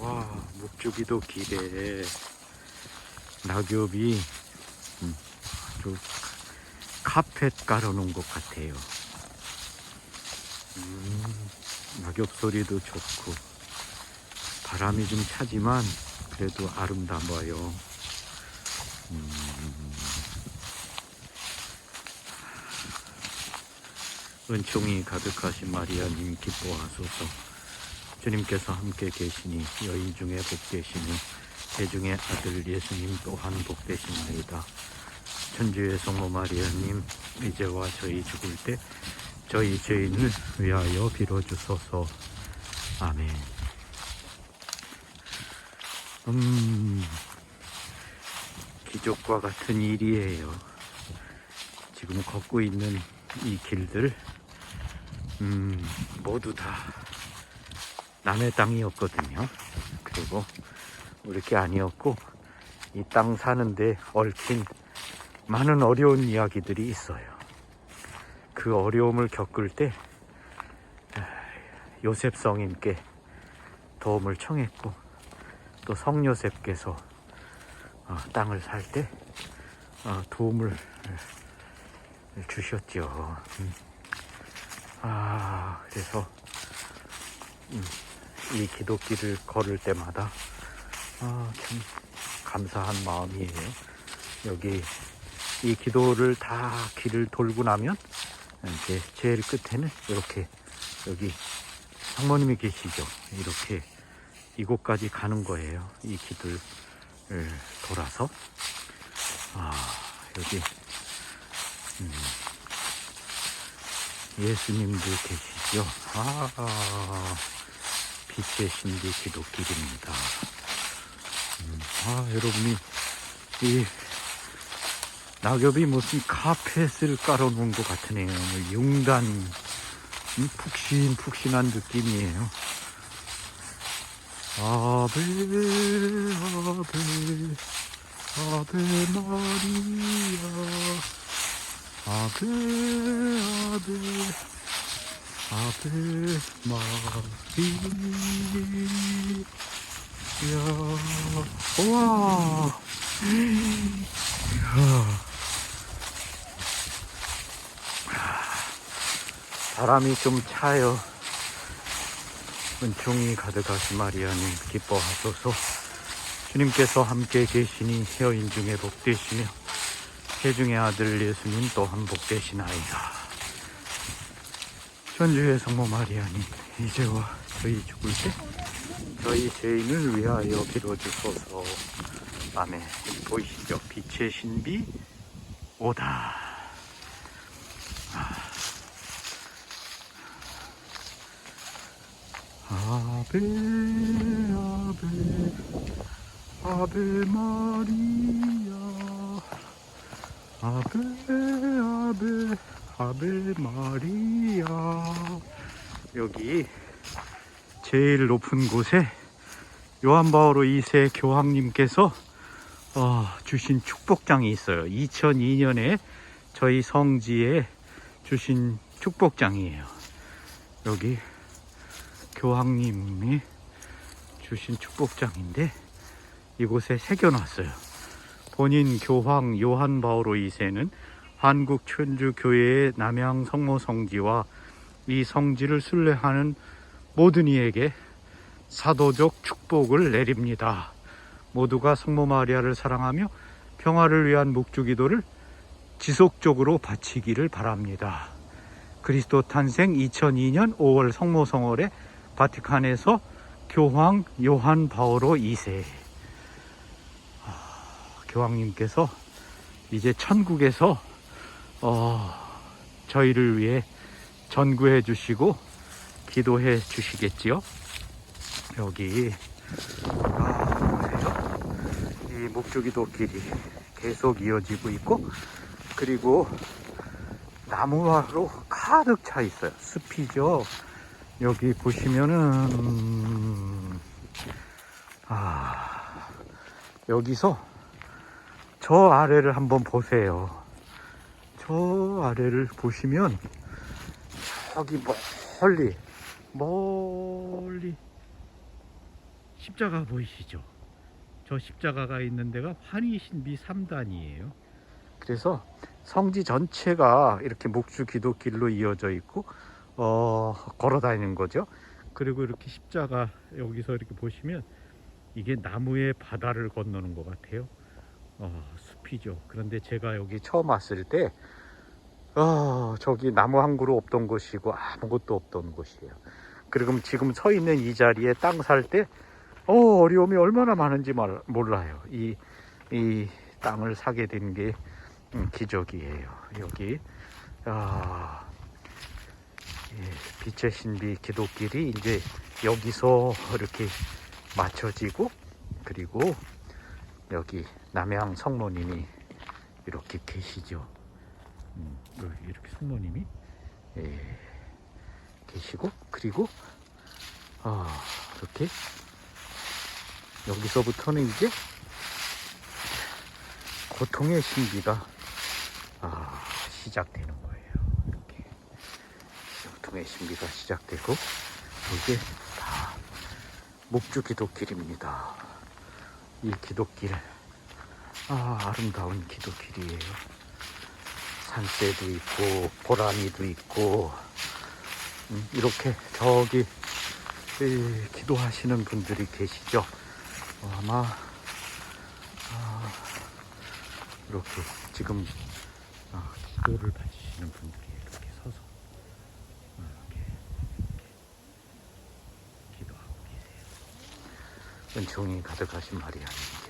와, 목주기도 길에 낙엽이 음, 아주 카펫 깔아놓은 것 같아요. 음, 낙엽 소리도 좋고 바람이 좀 차지만 그래도 아름다워요. 음, 은총이 가득하신 마리아님 기뻐하소서. 주님께서 함께 계시니 여인 중에 복되시니 대중의 아들 예수님 또한 복되시나이다. 천주의 성모 마리아님 이제와 저희 죽을 때 저희 죄인을 위하여 빌어주소서. 아멘. 음, 기적과 같은 일이에요. 지금 걷고 있는 이 길들, 음, 모두 다 남의 땅이었거든요. 그리고 우리 게 아니었고, 이 땅 사는데 얽힌 많은 어려운 이야기들이 있어요. 그 어려움을 겪을 때, 아, 요셉 성인께 도움을 청했고, 또 성요셉께서 어, 땅을 살때 어, 도움을 주셨죠. 음. 아, 그래서 음, 이 기도길을 걸을 때마다 아, 참 감사한 마음이에요. 여기 이 기도를 다 길을 돌고 나면 이제 제일 끝에는 이렇게 여기 상모님이 계시죠. 이렇게 이곳까지 가는 거예요. 이 길을 돌아서 아 여기 음, 예수님도 계시죠. 아 빛의 신비 기도길입니다. 음, 아 여러분이 이 낙엽이 무슨 카펫을 깔아놓은 것 같으네요. 뭐 융단 음, 푹신푹신한 느낌이에요. 아베 아베 아베 마리아 아베 아베 아베 마리아 와 이야. 바람이 좀 차요. 은총이 가득하신 마리아님 기뻐하소서 주님께서 함께 계시니 여인 중에 복되시며 태중의 아들 예수님 또한 복되시나이다 천주의 성모 마리아님 이제와 저희 죽을 때 저희 죄인을 위하여 빌어주소서 아멘 보이시죠? 빛의 신비 오다. 아베 아베 아베 마리아. 아베 아베 아베 마리아 여기 제일 높은 곳에 요한 바오로 2세 교황님께서 어, 주신 축복장이 있어요. 2002년에 저희 성지에 주신 축복장이에요. 여기 교황님이 주신 축복장인데 이곳에 새겨놨어요. 본인 교황 요한 바오로 2세는 한국 천주교회의 남양 성모 성지와 이 성지를 순례하는 모든 이에게 사도적 축복을 내립니다. 모두가 성모 마리아를 사랑하며 평화를 위한 묵주기도를 지속적으로 바치기를 바랍니다. 그리스도 탄생 2002년 5월 성모 성월에 바티칸에서 교황 요한 바오로 2세 아, 교황님께서 이제 천국에서 어, 저희를 위해 전구해 주시고 기도해 주시겠지요. 여기 아, 보세요. 이 목주기도 길이 계속 이어지고 있고 그리고 나무로 가득 차 있어요. 숲이죠. 여기 보시면은 아 여기서 저 아래를 한번 보세요. 저 아래를 보시면 저기 멀리 멀리 십자가 보이시죠? 저 십자가가 있는 데가 환희신비 3단이에요. 그래서 성지 전체가 이렇게 목주 기도길로 이어져 있고 어, 걸어 다니는 거죠. 그리고 이렇게 십자가 여기서 이렇게 보시면 이게 나무의 바다를 건너는 것 같아요. 어, 숲이죠. 그런데 제가 여기 처음 왔을 때 어, 저기 나무 한 그루 없던 곳이고 아무것도 없던 곳이에요. 그리고 지금 서 있는 이 자리에 땅 살 때 어, 어려움이 얼마나 많은지 말, 몰라요. 이, 이 땅을 사게 된게 음, 기적이에요. 여기 아, 예, 빛의 신비 기도길이 이제 여기서 이렇게 맞춰지고 그리고 여기 남양 성모님이 이렇게 계시죠. 음, 이렇게 성모님이 예, 계시고 그리고 아, 이렇게 여기서부터는 이제 고통의 신비가 아, 시작되는 거예요. 이렇게 고통의 신비가 시작되고 이게 다 목주 기도길입니다. 이 기도길 아 아름다운 기도길이에요. 산새도 있고 고라니도 있고 음, 이렇게 저기 이, 기도하시는 분들이 계시죠. 어, 아마 아, 이렇게 지금 아, 기도를 바치시는 분들이 이렇게 서서 어, 이렇게, 기도하고 계세요. 은총이 가득하신 마리아님 기뻐하소서.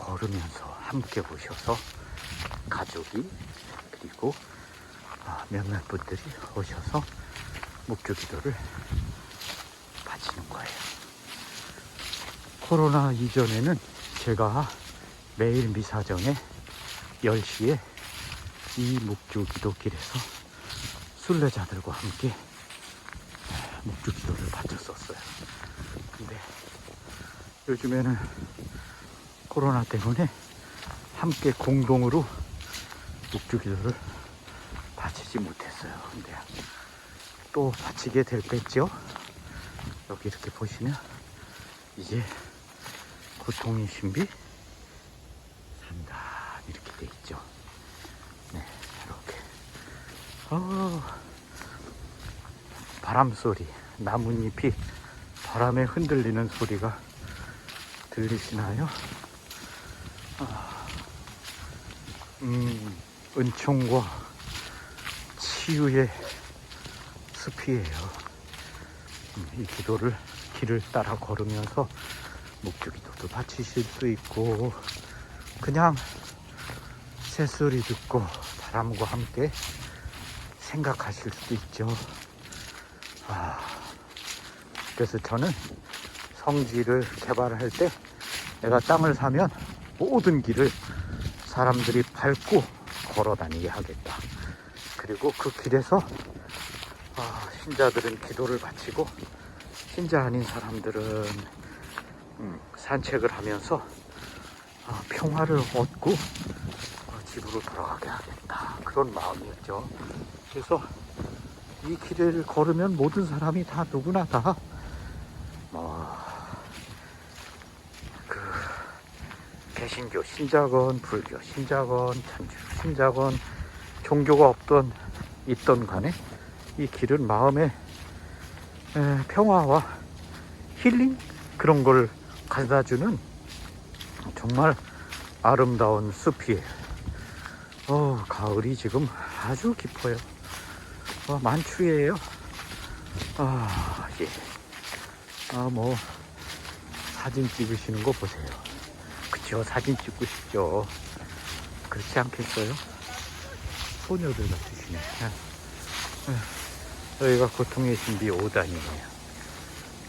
걸으면서 함께 보셔서 가족이 그리고 아, 몇몇 분들이 오셔서 목주 기도를 바치는 거예요. 코로나 이전에는 제가 매일 미사정에 10시에 이 목주 기도길에서 순례자들과 함께 목주 기도를 바쳤었어요. 근데 요즘에는 코로나 때문에 함께 공동으로 목주 기도를 바치지 못했어요. 근데 또 바치게 될 때죠. 여기 이렇게 보시면 이제 고통의 신비 3단 이렇게 돼 있죠. 네, 이렇게. 어, 바람 소리, 나뭇잎이 바람에 흔들리는 소리가 들리시나요? 아, 음, 은총과 치유의 숲이에요. 음, 이 기도를 길을 따라 걸으면서 목주 기도도 바치실 수 있고 그냥 새소리 듣고 바람과 함께 생각하실 수도 있죠. 아, 그래서 저는 성지를 개발할 때 내가 땅을 사면 모든 길을 사람들이 밟고 걸어 다니게 하겠다. 그리고 그 길에서 아, 신자들은 기도를 바치고 신자 아닌 사람들은 음, 산책을 하면서 아, 평화를 얻고 어, 집으로 돌아가게 하겠다. 그런 마음이었죠. 그래서 이 길을 걸으면 모든 사람이 다 누구나 다 뭐, 개신교, 신자건, 불교, 신자건, 천주, 신자건, 종교가 없던, 있던 간에 이 길은 마음의 에, 평화와 힐링? 그런 걸 가져다 주는 정말 아름다운 숲이에요. 어, 가을이 지금 아주 깊어요. 어, 만추예요. 아, 예. 아, 뭐, 사진 찍으시는 거 보세요. 그쵸, 사진 찍고 싶죠. 그렇지 않겠어요? 소녀들 같으시네. 예. 여기가 고통의 신비 5단이에요.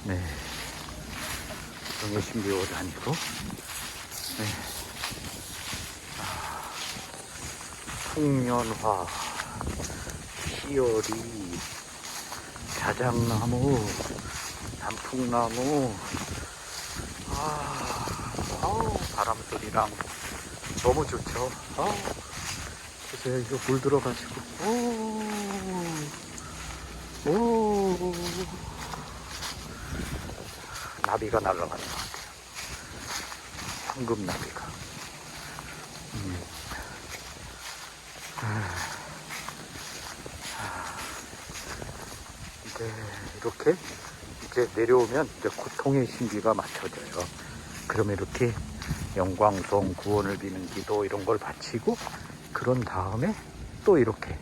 네. 고통의 신비 5단이고, 네. 아, 풍년화, 희열이, 자작나무, 단풍나무, 아, 바람 소리랑 너무 좋죠. 아우, 보세요. 이거 물 들어가지고. 오, 오. 나비가 날아가는 것 같아요. 황금 나비가. 음. 아, 아. 이제 이렇게 이제 내려오면 이제 고통의 신비가 맞춰져요. 그러면 이렇게 영광송 구원을 비는 기도 이런 걸 바치고 그런 다음에 또 이렇게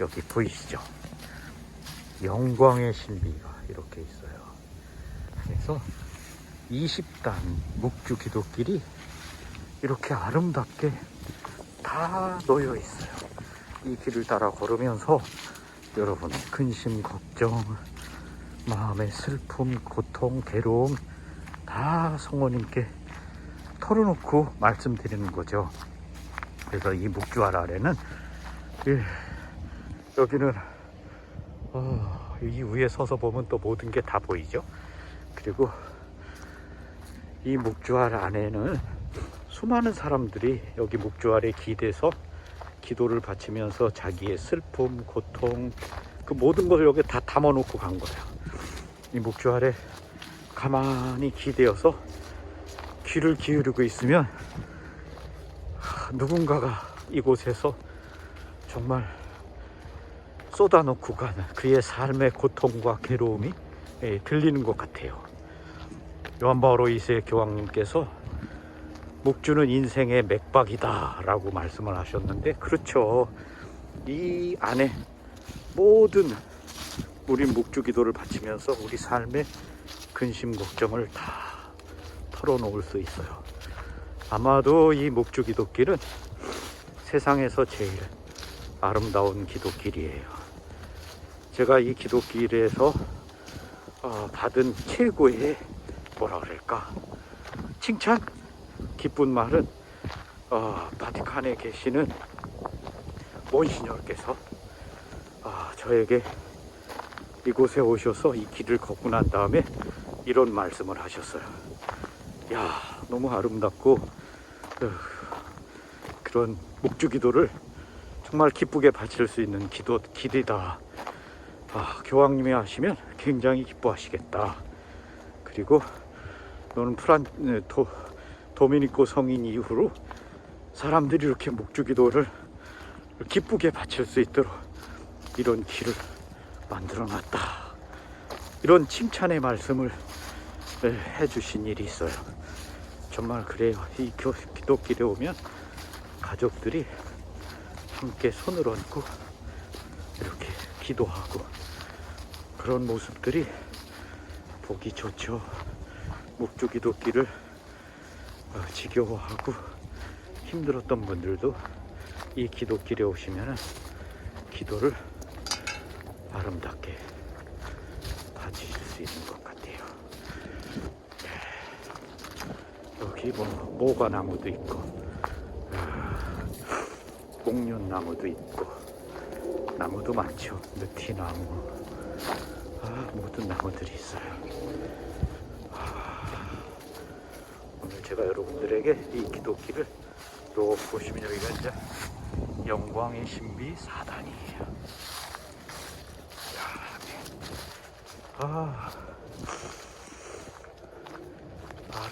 여기 보이시죠? 영광의 신비가 이렇게 있어요. 그래서 20단 묵주 기도길이 이렇게 아름답게 다 놓여 있어요. 이 길을 따라 걸으면서 여러분의 근심, 걱정, 마음의 슬픔, 고통, 괴로움 다 성모님께 털어놓고 말씀드리는 거죠. 그래서 이 묵주알 아래는 예, 여기는 어, 이 위에 서서 보면 또 모든 게 다 보이죠. 그리고 이 묵주알 안에는 수많은 사람들이 여기 묵주알에 기대서 기도를 바치면서 자기의 슬픔, 고통, 그 모든 걸 여기 다 담아놓고 간 거예요. 이 묵주알에 가만히 기대어서 귀를 기울이고 있으면 하, 누군가가 이곳에서 정말 쏟아놓고 가는 그의 삶의 고통과 괴로움이 예, 들리는 것 같아요. 요한 바오로 2세 교황님께서 묵주는 인생의 맥박이다 라고 말씀을 하셨는데 그렇죠. 이 안에 모든 우리 묵주 기도를 바치면서 우리 삶의 근심 걱정을 다 털어 놓을 수 있어요. 아마도 이 묵주 기도길은 세상에서 제일 아름다운 기도길이에요. 제가 이 기도길에서 어, 받은 최고의 뭐라 그럴까 칭찬 기쁜 말은 어, 바티칸에 계시는 몬시녀께서 어, 저에게 이곳에 오셔서 이 길을 걷고 난 다음에 이런 말씀을 하셨어요. 야 너무 아름답고 어, 그런 목주 기도를 정말 기쁘게 바칠 수 있는 기도 길이다. 아, 교황님이 하시면 굉장히 기뻐하시겠다. 그리고 너는 프란 네, 도, 도미니코 성인 이후로 사람들이 이렇게 목주 기도를 기쁘게 바칠 수 있도록 이런 길을 만들어 놨다. 이런 칭찬의 말씀을 네, 해주신 일이 있어요. 정말 그래요. 이 교- 기도길에 오면 가족들이 함께 손을 얹고 이렇게 기도하고 그런 모습들이 보기 좋죠. 목주 기도길을 어, 지겨워하고 힘들었던 분들도 이 기도길에 오시면 기도를 아름답게 바치실 수 있는 것 같아요. 네. 여기 뭐 모과나무도 있고 아, 목련나무도 있고 나무도 많죠. 느티나무 아, 모든 나무들이 있어요. 오늘 제가 여러분들에게 이 기도길을 또 보시면 여기가 이제 영광의 신비 4단이에요. 아,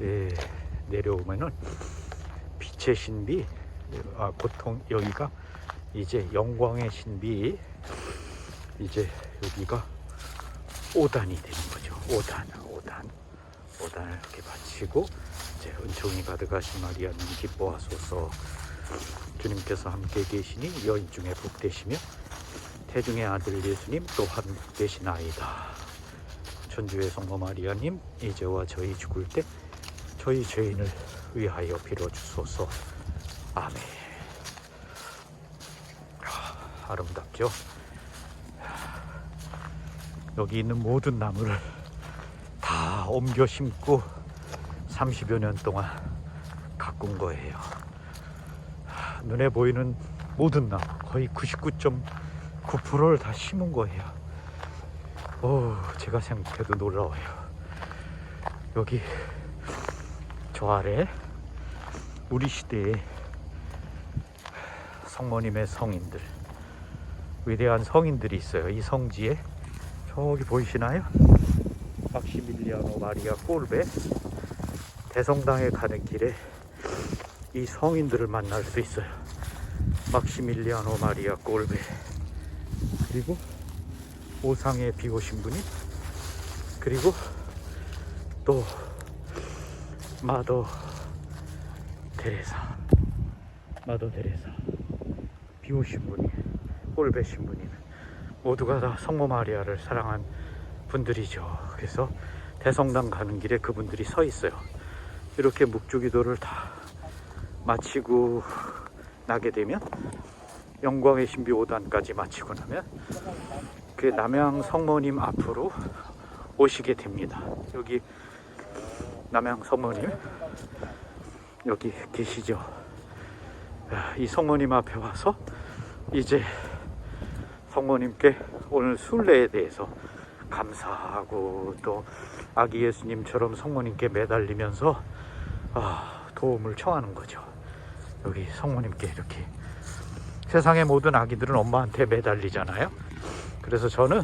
예, 내려오면은 빛의 신비 아 고통 여기가 이제 영광의 신비 이제 여기가 5단이 되는 거죠. 5단, 5단. 5단을 이렇게 바치고 이제 은총이 가득하신 마리아님 기뻐하소서 주님께서 함께 계시니 여인 중에 복되시며 태중의 아들 예수님 또한 복되시나이다. 천주의 성모 마리아님 이제와 저희 죽을 때 저희 죄인을 위하여 빌어주소서. 아멘. 아, 아름답죠? 여기 있는 모든 나무를 다 옮겨 심고 30여 년 동안 가꾼 거예요. 눈에 보이는 모든 나무 거의 99.9%를 다 심은 거예요. 오, 제가 생각해도 놀라워요. 여기 저 아래 우리 시대의 성모님의 성인들 위대한 성인들이 있어요. 이 성지에 저기 보이시나요? 막시밀리아노 마리아 꼴베 대성당에 가는 길에 이 성인들을 만날 수 있어요. 막시밀리아노 마리아 꼴베 그리고 오상에 비 오신 분이 그리고 또 마더 테레사 마더 테레사 비 오신 분이 꼴베 신부님 모두가 다 성모 마리아를 사랑한 분들이죠. 그래서 대성당 가는 길에 그분들이 서 있어요. 이렇게 묵주기도를 다 마치고 나게 되면 영광의 신비 5단까지 마치고 나면 그 남양 성모님 앞으로 오시게 됩니다. 여기 남양 성모님 여기 계시죠. 아, 이 성모님 앞에 와서 이제 성모님께 오늘 순례에 대해서 감사하고 또 아기 예수님처럼 성모님께 매달리면서 아, 도움을 청하는 거죠. 여기 성모님께 이렇게 세상의 모든 아기들은 엄마한테 매달리잖아요. 그래서 저는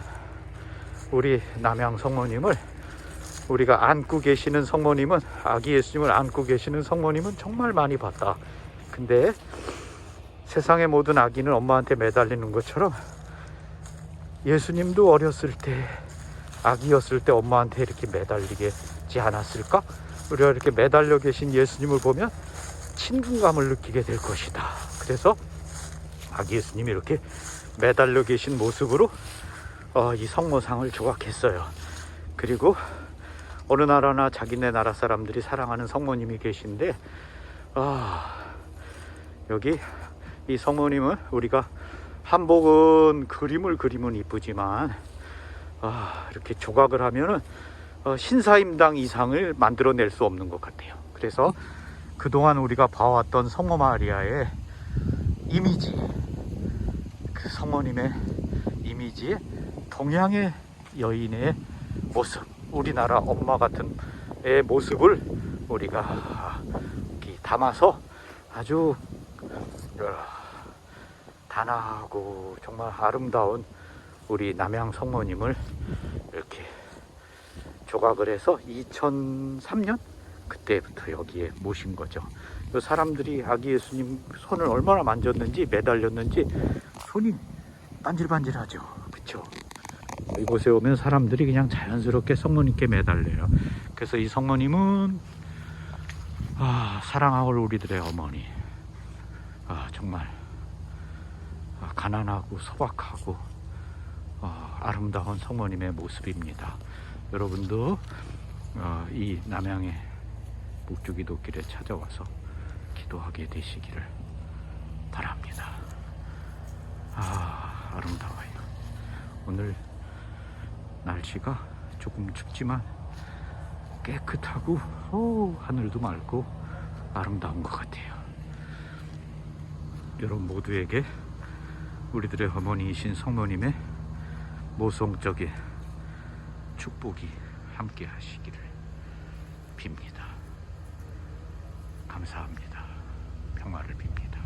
우리 남양 성모님을 우리가 안고 계시는 성모님은 아기 예수님을 안고 계시는 성모님은 정말 많이 봤다. 근데 세상의 모든 아기는 엄마한테 매달리는 것처럼 예수님도 어렸을 때 아기였을 때 엄마한테 이렇게 매달리겠지 않았을까? 우리가 이렇게 매달려 계신 예수님을 보면 친근감을 느끼게 될 것이다. 그래서 아기 예수님이 이렇게 매달려 계신 모습으로 어, 이 성모상을 조각했어요. 그리고 어느 나라나 자기네 나라 사람들이 사랑하는 성모님이 계신데 아, 여기 이 성모님은 우리가 한복은 그림을 그리면 이쁘지만 아, 이렇게 조각을 하면은 어, 신사임당 이상을 만들어낼 수 없는 것 같아요. 그래서 그동안 우리가 봐왔던 성모 마리아의 이미지, 그 성모님의 이미지에 동양의 여인의 모습, 우리나라 엄마 같은 의 모습을 우리가 담아서 아주 어, 단아하고 정말 아름다운 우리 남양 성모님을 이렇게 조각을 해서 2003년 그때부터 여기에 모신 거죠. 그 사람들이 아기 예수님 손을 얼마나 만졌는지 매달렸는지 손이 반질반질하죠. 그쵸? 이곳에 오면 사람들이 그냥 자연스럽게 성모님께 매달려요. 그래서 이 성모님은 아, 사랑할 우리들의 어머니. 아, 정말 아, 가난하고 소박하고 어, 아름다운 성모님의 모습입니다. 여러분도 어, 이 남양의 묵주기도길에 찾아와서 기도하게 되시기를 바랍니다. 아, 아름다워요. 오늘 날씨가 조금 춥지만 깨끗하고 오, 하늘도 맑고 아름다운 것 같아요. 여러분 모두에게 우리들의 어머니이신 성모님의 모성적인 축복이 함께 하시기를 빕니다. 감사합니다. 평화를 빕니다.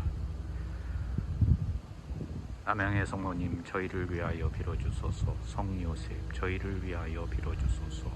남양의 성모님 저희를 위하여 빌어주소서. 성요셉 저희를 위하여 빌어주소서